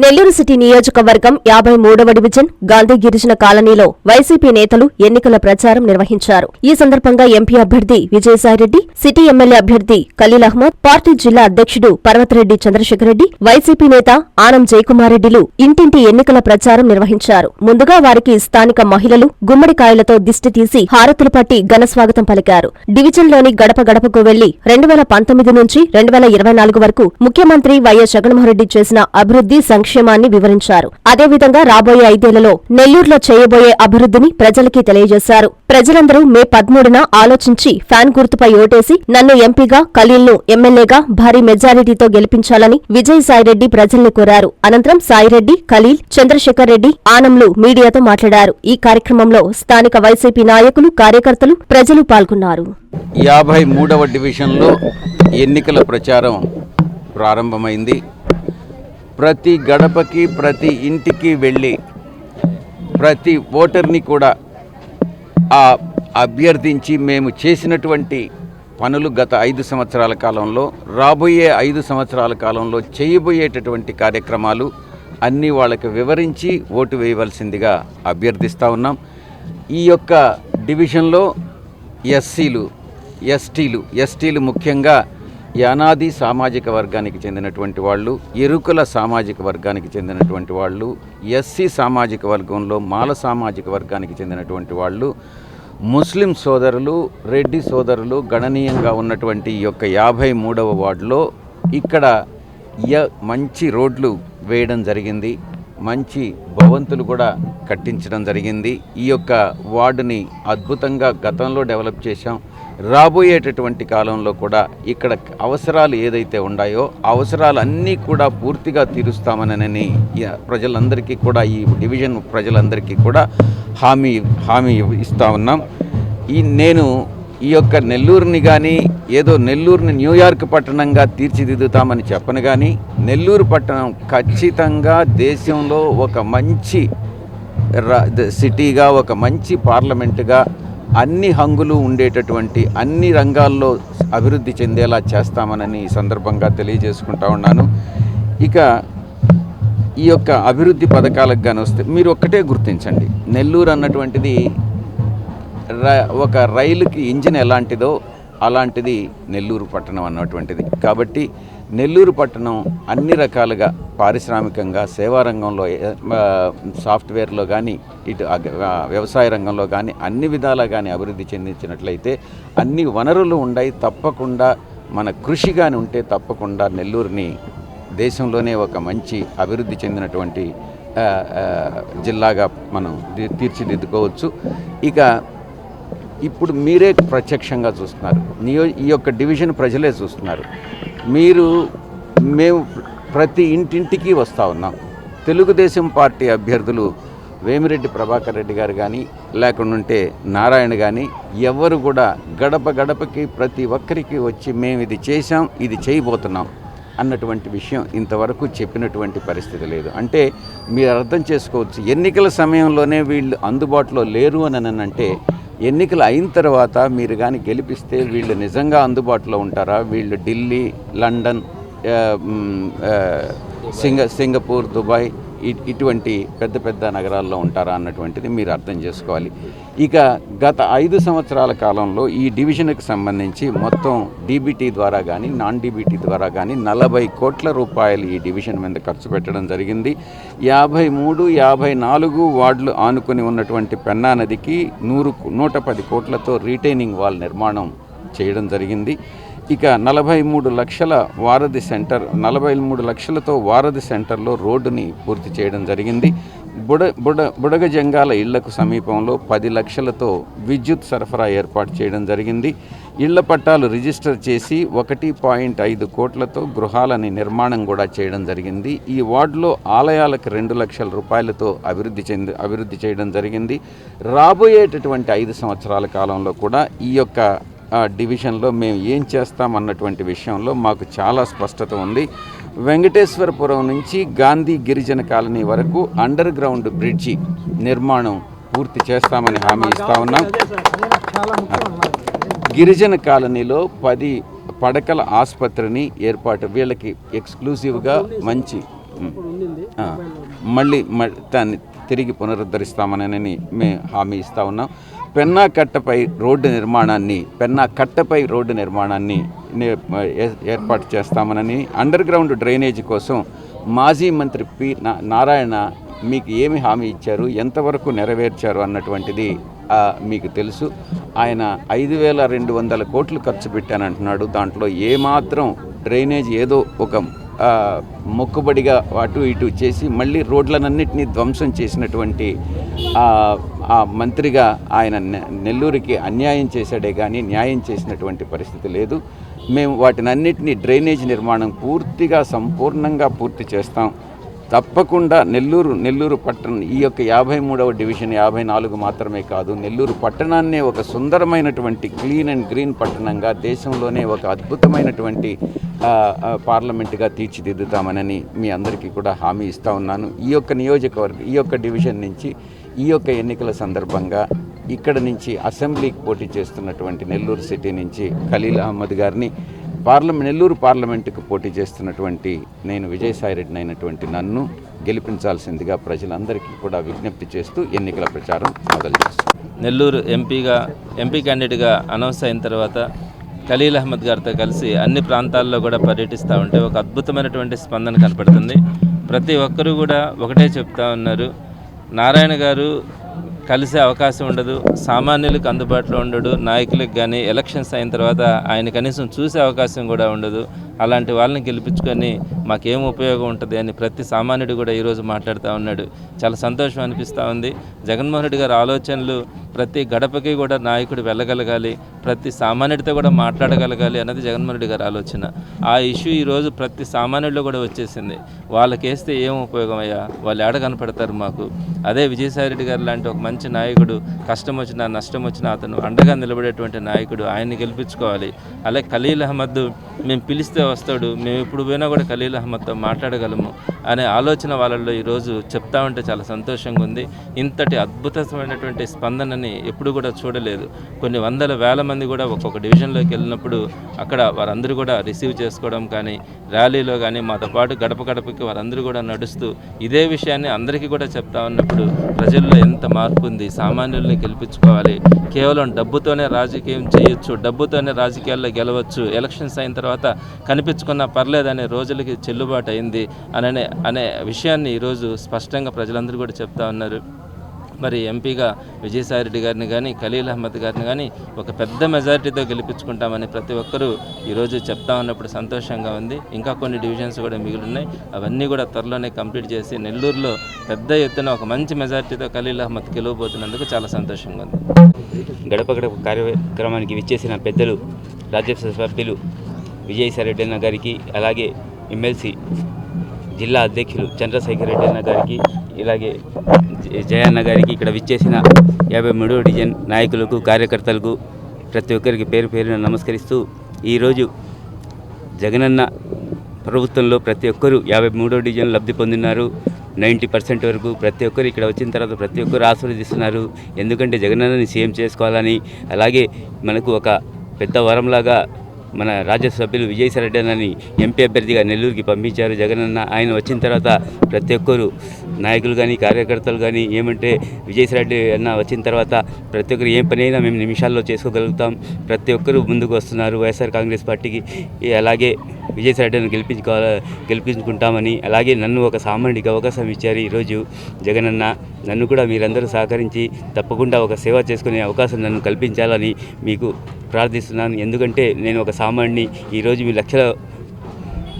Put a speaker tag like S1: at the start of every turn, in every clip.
S1: Nellore city నియోజకవర్గం యాభై మూడవ డివిజన్ గాంధీ గిరిజన కాలనీలో వైసీపీ నేతలు ఎన్నికల ప్రచారం నిర్వహించారు. ఈ సందర్భంగా ఎంపీ అభ్యర్థి విజయసాయిరెడ్డి సిటీ ఎమ్మెల్యే అభ్యర్థి ఖలీల్ అహ్మద్ పార్టీ జిల్లా అధ్యక్షుడు పర్వతరెడ్డి చంద్రశేఖరరెడ్డి వైసీపీ నేత ఆనం జయకుమారెడ్డిలు ఇంటింటి ఎన్నికల ప్రచారం నిర్వహించారు. ముందుగా వారికి స్థానిక మహిళలు గుమ్మడికాయలతో దిష్టి తీసి హారతులు పట్టి ఘన స్వాగతం పలికారు. డివిజన్లోని గడప గడపకు వెళ్ళి రెండు వేల పంతొమ్మిది నుంచి రెండు వేల ఇరవై నాలుగు వరకు ముఖ్యమంత్రి వైఎస్ జగన్మోహన్రెడ్డి చేసిన అభివృద్ధి సంక్షేమాన్ని వివరించారు. అదేవిధంగా రాబోయే ఐదేళ్ళలో నెల్లూరులో చేయబోయే అభివృద్ధిని ప్రజలకి తెలియజేశారు. ప్రజలందరూ మే పదమూడున ఆలోచించి ఫ్యాన్ గుర్తుపై ఓటేసి నన్ను ఎంపీగా ఖలీల్ను ఎమ్మెల్యేగా భారీ మెజారిటీతో గెలిపించాలని విజయసాయిరెడ్డి ప్రజల్ని కోరారు. అనంతరం సాయిరెడ్డి ఖలీల్ చంద్రశేఖర్ రెడ్డి ఆనంలు మీడియాతో మాట్లాడారు. ఈ కార్యక్రమంలో స్థానిక వైసీపీ నాయకులు కార్యకర్తలు ప్రజలు పాల్గొన్నారు.
S2: యాభై మూడవ డివిజన్లో ఎన్నికల ప్రచారం ప్రారంభమైంది. ప్రతి గడపకి ప్రతి ఇంటికి వెళ్ళి ప్రతి ఓటర్ని కూడా ఆ అభ్యర్థించి మేము చేసినటువంటి పనులు గత ఐదు సంవత్సరాల కాలంలో రాబోయే ఐదు సంవత్సరాల కాలంలో చేయబోయేటటువంటి కార్యక్రమాలు అన్నీ వాళ్ళకి వివరించి ఓటు వేయవలసిందిగా అభ్యర్థిస్తూ ఉన్నాం. ఈ యొక్క డివిజన్లో ఎస్సీలు ఎస్టీలు ఎస్టీలు ముఖ్యంగా యానాది సామాజిక వర్గానికి చెందినటువంటి వాళ్ళు ఎరుకుల సామాజిక వర్గానికి చెందినటువంటి వాళ్ళు ఎస్సీ సామాజిక వర్గంలో మాల సామాజిక వర్గానికి చెందినటువంటి వాళ్ళు ముస్లిం సోదరులు రెడ్డి సోదరులు గణనీయంగా ఉన్నటువంటి ఈ యొక్క యాభై మూడవ వార్డులో ఇక్కడ య మంచి రోడ్లు వేయడం జరిగింది. మంచి భవంతులు కూడా కట్టించడం జరిగింది. ఈ యొక్క వార్డుని అద్భుతంగా గతంలో డెవలప్ చేశాం. రాబోయేటటువంటి కాలంలో కూడా ఇక్కడ అవసరాలు ఏదైతే ఉన్నాయో అవసరాలు అవసరాలన్నీ కూడా పూర్తిగా తీరుస్తామనని ప్రజలందరికీ కూడా ఈ డివిజన్ ప్రజలందరికీ కూడా హామీ హామీ ఇస్తా ఉన్నాం. ఈ నేను ఈ యొక్క నెల్లూరుని కానీ ఏదో నెల్లూరుని న్యూయార్క్ పట్టణంగా తీర్చిదిద్దుతామని చెప్పను కానీ నెల్లూరు పట్టణం ఖచ్చితంగా దేశంలో ఒక మంచి రా- సిటీగా ఒక మంచి పార్లమెంటుగా అన్ని హంగులు ఉండేటటువంటి అన్ని రంగాల్లో అభివృద్ధి చెందేలా చేస్తామనని ఈ సందర్భంగా తెలియజేసుకుంటా ఉన్నాను. ఇక ఈ యొక్క అభివృద్ధి పథకాలకు కానీ వస్తే మీరు ఒక్కటే గుర్తించండి. నెల్లూరు అన్నటువంటిది ఒక రైలుకి ఇంజిన్ ఎలాంటిదో అలాంటిది నెల్లూరు పట్టణం అన్నటువంటిది. కాబట్టి నెల్లూరు పట్టణం అన్ని రకాలుగా పారిశ్రామికంగా సేవా రంగంలో సాఫ్ట్వేర్లో కానీ ఇటు వ్యవసాయ రంగంలో కానీ అన్ని విధాలా కానీ అభివృద్ధి చెందించినట్లయితే అన్ని వనరులు ఉన్నాయి తప్పకుండా మన కృషి కానీ ఉంటే తప్పకుండా నెల్లూరుని దేశంలోనే ఒక మంచి అభివృద్ధి చెందినటువంటి జిల్లాగా మనం తీర్చిదిద్దుకోవచ్చు. ఇక ఇప్పుడు మీరే ప్రత్యక్షంగా చూస్తున్నారు. నియో ఈ యొక్క డివిజన్ ప్రజలే చూస్తున్నారు. మీరు మేము ప్రతి ఇంటింటికి వస్తూ ఉన్నాం. తెలుగుదేశం పార్టీ అభ్యర్థులు వేమిరెడ్డి ప్రభాకర్ రెడ్డి గారు కానీ లేకుంటే నారాయణ కానీ ఎవరు కూడా గడప గడపకి ప్రతి ఒక్కరికి వచ్చి మేము ఇది చేశాం ఇది చేయబోతున్నాం అన్నటువంటి విషయం ఇంతవరకు చెప్పినటువంటి పరిస్థితి లేదు. అంటే మీరు అర్థం చేసుకోవచ్చు ఎన్నికల సమయంలోనే వీళ్ళు అందుబాటులో లేరు అని అంటే ఎన్నికలు అయిన తర్వాత మీరు కానీ గెలిపిస్తే వీళ్ళు నిజంగా అందుబాటులో ఉంటారా? వీళ్ళు ఢిల్లీ లండన్ సింగ సింగపూర్ దుబాయ్ ఇటువంటి పెద్ద పెద్ద నగరాల్లో ఉంటారా అన్నటువంటిది మీరు అర్థం చేసుకోవాలి. ఇక గత ఐదు సంవత్సరాల కాలంలో ఈ డివిజన్కి సంబంధించి మొత్తం డీబీటీ ద్వారా కానీ నాన్ డీబీటీ ద్వారా కానీ నలభై కోట్ల రూపాయలు ఈ డివిజన్ మీద ఖర్చు పెట్టడం జరిగింది. యాభై మూడు యాభై నాలుగు వార్డులు ఆనుకుని ఉన్నటువంటి పెన్నా నదికి నూరు నూట పది కోట్లతో రీటైనింగ్ వాల్ నిర్మాణం చేయడం జరిగింది. ఇక నలభై మూడు లక్షల వారధి సెంటర్ నలభై మూడు లక్షలతో వారధి సెంటర్లో రోడ్డుని పూర్తి చేయడం జరిగింది. బుడ బుడ బుడగ జంగాల ఇళ్ళకు సమీపంలో పది లక్షలతో విద్యుత్ సరఫరా ఏర్పాటు చేయడం జరిగింది. ఇళ్ళ పట్టాలు రిజిస్టర్ చేసి ఒకటి పాయింట్ ఐదు కోట్లతో గృహాలని నిర్మాణం కూడా చేయడం జరిగింది. ఈ వార్డులో ఆలయాలకు రెండు లక్షల రూపాయలతో అభివృద్ధి చెంది అభివృద్ధి చేయడం జరిగింది. రాబోయేటటువంటి ఐదు సంవత్సరాల కాలంలో కూడా ఈ యొక్క డివిజన్లో మేము ఏం చేస్తాం అన్నటువంటి విషయంలో మాకు చాలా స్పష్టత ఉంది. వెంకటేశ్వరపురం నుంచి గాంధీ గిరిజన కాలనీ వరకు అండర్ గ్రౌండ్ బ్రిడ్జి నిర్మాణం పూర్తి చేస్తామని హామీ ఇస్తా ఉన్నాం. గిరిజన కాలనీలో పది పడకల ఆసుపత్రిని ఏర్పాటు వీళ్ళకి ఎక్స్క్లూజివ్గా మంచి మళ్ళీ మ- దాన్ని తిరిగి పునరుద్ధరిస్తామని మేము హామీ ఇస్తా ఉన్నాం. పెన్నా కట్టపై రోడ్డు నిర్మాణాన్ని పెన్నా కట్టపై రోడ్డు నిర్మాణాన్ని ఏ- ఏర్పాటు చేస్తామనని అండర్ గ్రౌండ్ డ్రైనేజ్ కోసం మాజీ మంత్రి పి నారాయణ మీకు ఏమి హామీ ఇచ్చారు ఎంతవరకు నెరవేర్చారు అన్నటువంటిది మీకు తెలుసు. ఆయన ఐదు వేల రెండు వందల కోట్లు ఖర్చు పెట్టానంటున్నాడు. దాంట్లో ఏమాత్రం డ్రైనేజ్ ఏదో ఒక మొక్కుబడిగా అటు ఇటు చేసి మళ్ళీ రోడ్లనన్నింటినీ ధ్వంసం చేసినటువంటి ఆ, మంత్రిగా ఆయన నెల్లూరికి నెల్లూరుకి అన్యాయం చేశాడే కానీ న్యాయం చేసినటువంటి పరిస్థితి లేదు. మేము వాటినన్నిటినీ డ్రైనేజ్ నిర్మాణం పూర్తిగా సంపూర్ణంగా పూర్తి చేస్తాం. తప్పకుండా నెల్లూరు నెల్లూరు పట్టణం ఈ యొక్క యాభై మూడవ డివిజన్ యాభై నాలుగు మాత్రమే కాదు నెల్లూరు పట్టణాన్నే ఒక సుందరమైనటువంటి క్లీన్ అండ్ గ్రీన్ పట్టణంగా దేశంలోనే ఒక అద్భుతమైనటువంటి పార్లమెంటుగా తీర్చిదిద్దుతామనని మీ అందరికీ కూడా హామీ ఇస్తూ ఉన్నాను. ఈ యొక్క నియోజకవర్గం ఈ యొక్క డివిజన్ నుంచి ఈ యొక్క ఎన్నికల సందర్భంగా ఇక్కడ నుంచి అసెంబ్లీకి పోటీ చేస్తున్నటువంటి నెల్లూరు సిటీ నుంచి ఖలీల్ అహ్మద్ గారిని పార్లమెంట్ నెల్లూరు పార్లమెంటుకు పోటీ చేస్తున్నటువంటి నేను విజయసాయిరెడ్డిని అయినటువంటి నన్ను గెలిపించాల్సిందిగా ప్రజలందరికీ కూడా విజ్ఞప్తి చేస్తూ ఎన్నికల ప్రచారం మొదలు చేస్తాను
S3: నెల్లూరు ఎంపీగా ఎంపీ క్యాండిడేట్గా అనౌన్స్ అయిన తర్వాత ఖలీల్ అహ్మద్ గారితో కలిసి అన్ని ప్రాంతాల్లో కూడా పర్యటిస్తూ ఉంటే ఒక అద్భుతమైనటువంటి స్పందన కనపడుతుంది. ప్రతి ఒక్కరూ కూడా ఒకటే చెప్తా ఉన్నారు. నారాయణ గారు కలిసే అవకాశం ఉండదు సామాన్యులకు అందుబాటులో ఉండడు నాయకులకు కానీ ఎలక్షన్స్ అయిన తర్వాత ఆయన కనీసం చూసే అవకాశం కూడా ఉండదు. అలాంటి వాళ్ళని గెలిపించుకొని మాకేం ఉపయోగం ఉంటుంది అని ప్రతి సామాన్యుడు కూడా ఈరోజు మాట్లాడుతూ ఉన్నాడు. చాలా సంతోషం అనిపిస్తూ ఉంది. జగన్మోహన్ రెడ్డి గారి ఆలోచనలు ప్రతి గడపకి కూడా నాయకుడు వెళ్ళగలగాలి ప్రతి సామాన్యుడితో కూడా మాట్లాడగలగాలి అన్నది జగన్మోహన్ రెడ్డి గారి ఆలోచన. ఆ ఇష్యూ ఈరోజు ప్రతి సామాన్యుడిలో కూడా వచ్చేసింది. వాళ్ళకేస్తే ఏం ఉపయోగం అయ్యా? వాళ్ళు ఏడ కనపడతారు మాకు? అదే విజయసాయిరెడ్డి గారు లాంటి ఒక మంచి నాయకుడు కష్టం వచ్చినా నష్టం వచ్చినా అతను అండగా నిలబడేటువంటి నాయకుడు ఆయన్ని గెలిపించుకోవాలి. అలాగే ఖలీల్ అహ్మద్ మేము పిలిస్తే వస్తాడు మేము ఇప్పుడు పోయినా కూడా ఖలీల్ అహ్మద్తో మాట్లాడగలము అనే ఆలోచన వాళ్ళల్లో ఈరోజు చెప్తా ఉంటే చాలా సంతోషంగా ఉంది. ఇంతటి అద్భుతమైనటువంటి స్పందనని ఎప్పుడు కూడా చూడలేదు. కొన్ని వందల వేల మంది కూడా ఒక్కొక్క డివిజన్లోకి వెళ్ళినప్పుడు అక్కడ వారందరూ కూడా రిసీవ్ చేసుకోవడం కానీ ర్యాలీలో కానీ మాతో పాటు గడప గడపకి వారందరూ కూడా నడుస్తూ ఇదే విషయాన్ని అందరికీ కూడా చెప్తా ఉన్నప్పుడు ప్రజల్లో ఎంత మార్పు ఉంది? సామాన్యుల్ని గెలిపించుకోవాలి. కేవలం డబ్బుతోనే రాజకీయం చేయొచ్చు డబ్బుతోనే రాజకీయాల్లో గెలవచ్చు. ఎలక్షన్స్ అయిన తర్వాత కనిపించుకున్నా పర్లేదనే రోజులకి చెల్లుబాటు అయింది అననే అనే విషయాన్ని ఈరోజు స్పష్టంగా ప్రజలందరూ కూడా చెప్తా ఉన్నారు. మరి ఎంపీగా విజయసాయిరెడ్డి గారిని కానీ ఖలీల్ అహ్మద్ గారిని కానీ ఒక పెద్ద మెజారిటీతో గెలిపించుకుంటామని ప్రతి ఒక్కరూ ఈరోజు చెప్తా ఉన్నప్పుడు సంతోషంగా ఉంది. ఇంకా కొన్ని డివిజన్స్ కూడా మిగిలి ఉన్నాయి అవన్నీ కూడా త్వరలోనే కంప్లీట్ చేసి నెల్లూరులో పెద్ద ఎత్తున ఒక మంచి మెజారిటీతో ఖలీల్ అహ్మద్ గెలవబోతున్నందుకు చాలా సంతోషంగా ఉంది.
S4: గడప గడప కార్యక్రమానికి విచ్చేసిన పెద్దలు రాజ్యసభ సభ్యులు విజయసాయి రెడ్డి అన్న గారికి అలాగే ఎమ్మెల్సీ జిల్లా అధ్యక్షులు చంద్రశేఖర్ రెడ్డి అన్న గారికి ఇలాగే జ- జయన్న గారికి ఇక్కడ విచ్చేసిన యాభై మూడో డివిజన్ నాయకులకు కార్యకర్తలకు ప్రతి ఒక్కరికి పేరు పేరున నమస్కరిస్తూ ఈరోజు జగనన్న ప్రభుత్వంలో ప్రతి ఒక్కరూ యాభై మూడో డివిజన్ లబ్ధి పొందినారు. నైంటీ పర్సెంట్ వరకు ప్రతి ఒక్కరు ఇక్కడ వచ్చిన తర్వాత ప్రతి ఒక్కరు ఆశీర్వదిస్తున్నారు. ఎందుకంటే జగనన్నని సీఎం చేసుకోవాలని అలాగే మనకు ఒక పెద్ద వరంలాగా మన రాజ్యసభ్యులు విజయసాయిరెడ్డి అన్నని ఎంపీ అభ్యర్థిగా నెల్లూరుకి పంపించారు. జగనన్న ఆయన వచ్చిన తర్వాత ప్రతి ఒక్కరు నాయకులు కానీ కార్యకర్తలు కానీ ఏమంటే విజయసాయిరెడ్డి అన్న వచ్చిన తర్వాత ప్రతి ఒక్కరు ఏం పని అయినా మేము నిమిషాల్లో చేసుకోగలుగుతాం. ప్రతి ఒక్కరు ముందుకు వస్తున్నారు. వైఎస్ఆర్ కాంగ్రెస్ పార్టీకి. అలాగే విజయసాయిరెడ్డిని గెలిపించుకోవాలి గెలిపించుకుంటామని అలాగే నన్ను ఒక సామాన్యుడికి అవకాశం ఇచ్చారు ఈరోజు జగనన్న. నన్ను కూడా మీరందరూ సహకరించి తప్పకుండా ఒక సేవ చేసుకునే అవకాశం నన్ను కల్పించాలని మీకు ప్రార్థిస్తున్నాను. ఎందుకంటే నేను ఒక సామాన్యుని ఈరోజు మీ లక్షల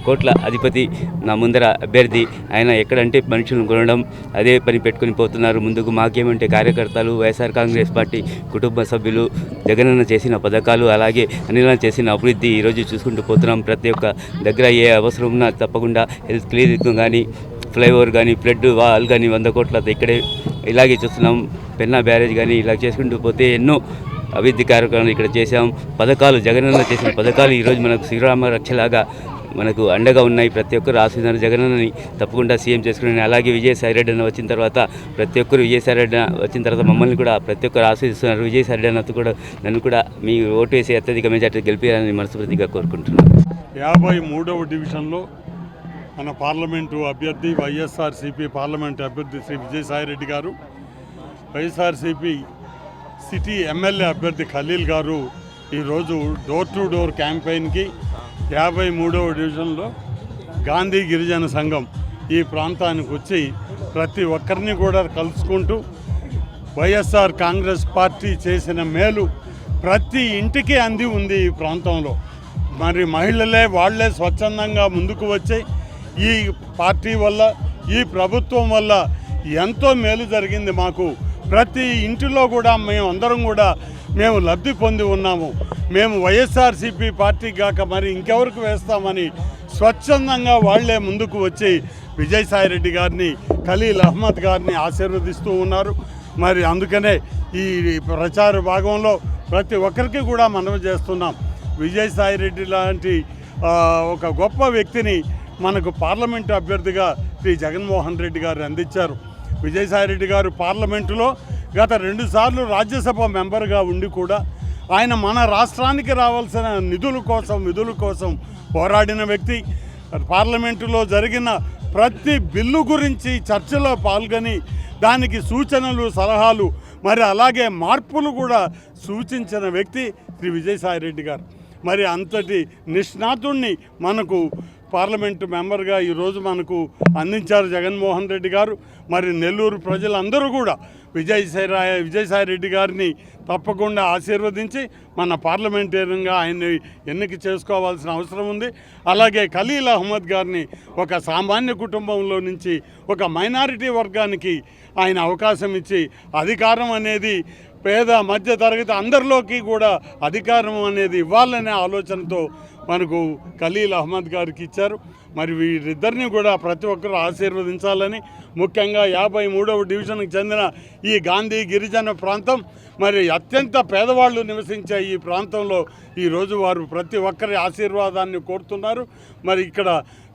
S4: కోట్ల అధిపతి నా ముందర అభ్యర్థి. ఆయన ఎక్కడంటే మనుషులను కొనడం అదే పని పెట్టుకుని పోతున్నారు. ముందుకు మాకేమంటే కార్యకర్తలు వైఎస్ఆర్ కాంగ్రెస్ పార్టీ కుటుంబ సభ్యులు జగనన్న చేసిన పథకాలు అలాగే అనిల చేసిన అభివృద్ధి ఈరోజు చూసుకుంటూ పోతున్నాం. ప్రతి ఒక్క దగ్గర ఏ అవసరం ఉన్నా తప్పకుండా హెల్త్ క్లినిక్ కానీ ఫ్లైఓవర్ కానీ ఫ్లడ్ వాల్ కానీ వంద కోట్ల ఇక్కడే ఇలాగే చూస్తున్నాం. పెన్నా బ్యారేజ్ కానీ ఇలా చేసుకుంటూ పోతే ఎన్నో అభివృద్ధి కార్యక్రమాలు ఇక్కడ చేశాం. పథకాలు జగనన్న చేసిన పథకాలు ఈరోజు మనకు శ్రీరామ రక్షలాగా మనకు అండగా ఉన్నాయి ప్రతి ఒక్కరు ఆశించిన జగనన్నని తప్పకుండా సీఎం చేసుకుని అలాగే విజయసాయి రెడ్డి అన్న వచ్చిన తర్వాత ప్రతి ఒక్కరు విజయసాయి రెడ్డి వచ్చిన తర్వాత మమ్మల్ని కూడా ప్రతి ఒక్కరు ఆశీర్దిస్తున్నారు విజయసాయి రెడ్డి అన్నతో కూడా నన్ను కూడా మీ ఓటు వేసి అత్యధిక మెజార్టీ గెలిపించాలని మనస్ఫూర్తిగా కోరుకుంటున్నాను.
S5: యాభై మూడవ డివిజన్లో మన పార్లమెంటు అభ్యర్థి వైఎస్ఆర్సీపీ పార్లమెంటు అభ్యర్థి శ్రీ విజయసాయిరెడ్డి గారు వైఎస్ఆర్సీపీ సిటీ ఎమ్మెల్యే అభ్యర్థి ఖలీల్ గారు ఈరోజు డోర్ టు డోర్ క్యాంపెయిన్కి యాభై మూడవ డివిజన్లో గాంధీ గిరిజన సంఘం ఈ ప్రాంతానికి వచ్చి ప్రతి ఒక్కరిని కూడా కలుసుకుంటూ వైఎస్ఆర్ కాంగ్రెస్ పార్టీ చేసిన మేలు ప్రతి ఇంటికి అంది ఉంది ఈ ప్రాంతంలో. మరి మహిళలే వాళ్ళే స్వచ్ఛందంగా ముందుకు వచ్చి ఈ పార్టీ వల్ల ఈ ప్రభుత్వం వల్ల ఎంతో మేలు జరిగింది మాకు. ప్రతి ఇంటిలో కూడా మేము అందరం కూడా మేము లబ్ధి పొంది ఉన్నాము. మేము వైఎస్ఆర్సీపీ పార్టీ కాక మరి ఇంకెవరికి వేస్తామని స్వచ్ఛందంగా వాళ్ళే ముందుకు వచ్చి విజయసాయిరెడ్డి గారిని ఖలీల్ అహ్మద్ గారిని ఆశీర్వదిస్తూ ఉన్నారు. మరి అందుకనే ఈ ప్రచార భాగంలో ప్రతి ఒక్కరికి కూడా మనవి చేస్తున్నాం. విజయసాయిరెడ్డి లాంటి ఒక గొప్ప వ్యక్తిని మనకు పార్లమెంటు అభ్యర్థిగా శ్రీ జగన్మోహన్ రెడ్డి గారు అందించారు. విజయసాయిరెడ్డి గారు పార్లమెంటులో గత రెండుసార్లు రాజ్యసభ మెంబర్గా ఉండి కూడా ఆయన మన రాష్ట్రానికి రావాల్సిన నిధుల కోసం విధుల కోసం పోరాడిన వ్యక్తి. పార్లమెంటులో జరిగిన ప్రతి బిల్లు గురించి చర్చలో పాల్గొని దానికి సూచనలు సలహాలు మరి అలాగే మార్పులు కూడా సూచించిన వ్యక్తి శ్రీ విజయసాయిరెడ్డి గారు. మరి అంతటి నిష్ణాతుణ్ణి మనకు పార్లమెంటు మెంబర్గా ఈరోజు మనకు అందించారు జగన్మోహన్ రెడ్డి గారు. మరి నెల్లూరు ప్రజలందరూ కూడా విజయసాయి విజయసాయి రెడ్డి గారిని తప్పకుండా ఆశీర్వదించి మన పార్లమెంటేరియన్గా ఆయన్ని ఎన్నిక చేసుకోవాల్సిన అవసరం ఉంది. అలాగే ఖలీల్ అహ్మద్ గారిని ఒక సామాన్య కుటుంబంలో నుంచి ఒక మైనారిటీ వర్గానికి ఆయన అవకాశం ఇచ్చి అధికారం అనేది పేద మధ్య తరగతి అందరిలోకి కూడా అధికారం అనేది ఇవ్వాలనే ఆలోచనతో మనకు ఖలీల్ అహ్మద్ గారికి ఇచ్చారు. మరి వీరిద్దరిని కూడా ప్రతి ఒక్కరూ ఆశీర్వదించాలని ముఖ్యంగా యాభై మూడవ డివిజన్కి చెందిన ఈ గాంధీ గిరిజన ప్రాంతం మరి అత్యంత పేదవాళ్ళు నివసించే ఈ ప్రాంతంలో ఈరోజు వారు ప్రతి ఒక్కరి ఆశీర్వాదాన్ని కోరుతున్నారు. మరి ఇక్కడ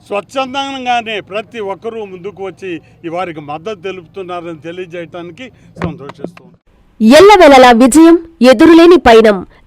S5: స్వచ్ఛందంగానే ప్రతి ఒక్కరూ ముందుకు వచ్చి ఈ వారికి మద్దతు తెలుపుతున్నారని తెలియజేయటానికి సంతోషిస్తున్నాను
S1: ఎల్లవేళలా విజయం ఎదురులేని పయనం.